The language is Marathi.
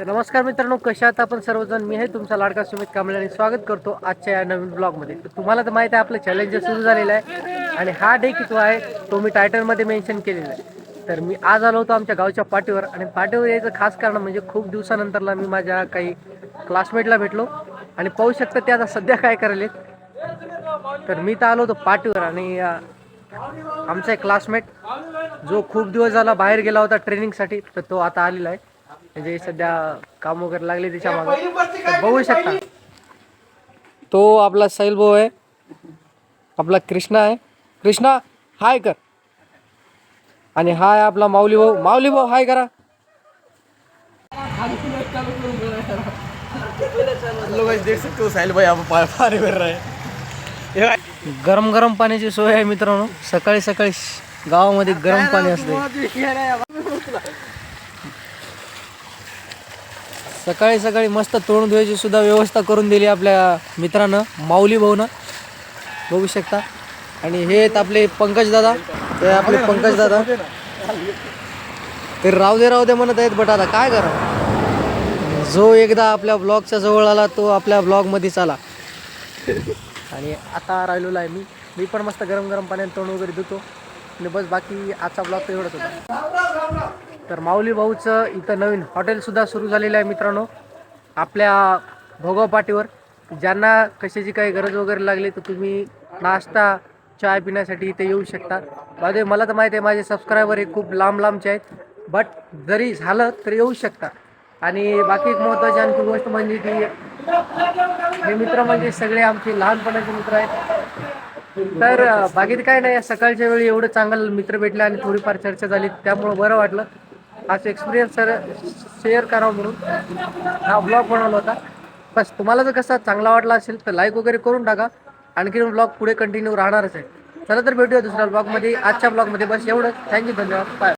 तर नमस्कार मित्रांनो कशा आहात आपण सर्वजण? मी आहे तुमचा लाडका सुमित कांबळे आणि स्वागत करतो आजच्या या नवीन ब्लॉगमध्ये. तर तुम्हाला तर माहिती आहे आपलं चॅलेंज सुरू झालेलं आहे आणि हा डे किती आहे तो मी टायटलमध्ये मेन्शन केलेला आहे. तर मी आज आलो होतो आमच्या गावच्या पाठीवर आणि पाठीवर यायचं खास कारण म्हणजे खूप दिवसानंतरला मी माझ्या काही क्लासमेटला भेटलो आणि पाहू शकता ते आता सध्या काय करायलेत. तर मी तर आलो होतो पाठीवर आणि आमचा एक क्लासमेट जो खूप दिवस झाला बाहेर गेला होता ट्रेनिंगसाठी तर तो आता आलेला आहे. म्हणजे सध्या काम वगैरे लागले त्याच्यामागे. बघू शकता. तो आपला सैल भाऊ आहे. आपला कृष्णा आहे. कृष्णा हाय कर. आणि हाय आपला माऊली भाऊ. माऊली भाऊ हाय करा. लोग देख सकते हो साहिल भाई आप पानी भर रहे हैं। गरम गरम पाण्याची सोय आहे मित्रांनो. सकाळी सकाळी गावामध्ये गरम पाणी असते. सकाळी सकाळी मस्त तोंड धुवायची सुद्धा व्यवस्था करून दिली आपल्या मित्रानं माऊली भाऊनं. बघू शकता. आणि हे आहेत आपले पंकज दादा. ते आपले पंकज दादा. ते राहू दे राहू दे म्हणत आहेत बट आता काय करा जो एकदा आपल्या ब्लॉगच्या जवळ आला तो आपल्या ब्लॉगमध्येच आला. आणि आता राहिलेलो आहे मी. मी पण मस्त गरम गरम पाण्यात तोंड वगैरे धुतो. आणि बस बाकी आजचा ब्लॉग तर एवढंच होता. तर माऊली भाऊचं इथं नवीन हॉटेलसुद्धा सुरू झालेलं आहे मित्रांनो. आपल्या भोगाव पाटीवर. ज्यांना कशाची काही गरज वगैरे लागली तर तुम्ही नाश्ता चाय पिण्यासाठी इथे येऊ शकता. बाजू मला तर माहिती आहे माझे सबस्क्रायबर हे खूप लांब लांबचे आहेत. बट जरी झालं तर येऊ शकता. आणि बाकी एक महत्त्वाची आणखी गोष्ट म्हणजे की हे मित्र म्हणजे सगळे आमचे लहानपणाचे मित्र आहेत. तर बाकी काय नाही सकाळच्या वेळी एवढं चांगलं मित्र भेटलं आणि थोडीफार चर्चा झाली त्यामुळं बरं वाटलं. असं एक्सपिरियन्स सर शेअर करावा म्हणून. हा ब्लॉग बनवला होता. बस तुम्हाला जर कसा चांगला वाटला असेल तर लाईक वगैरे करून टाका. आणखी ब्लॉग पुढे कंटिन्यू राहणारच आहे. चला तर भेटूया दुसऱ्या ब्लॉगमध्ये आजच्या ब्लॉगमध्ये बस एवढंच. थँक्यू धन्यवाद. बाय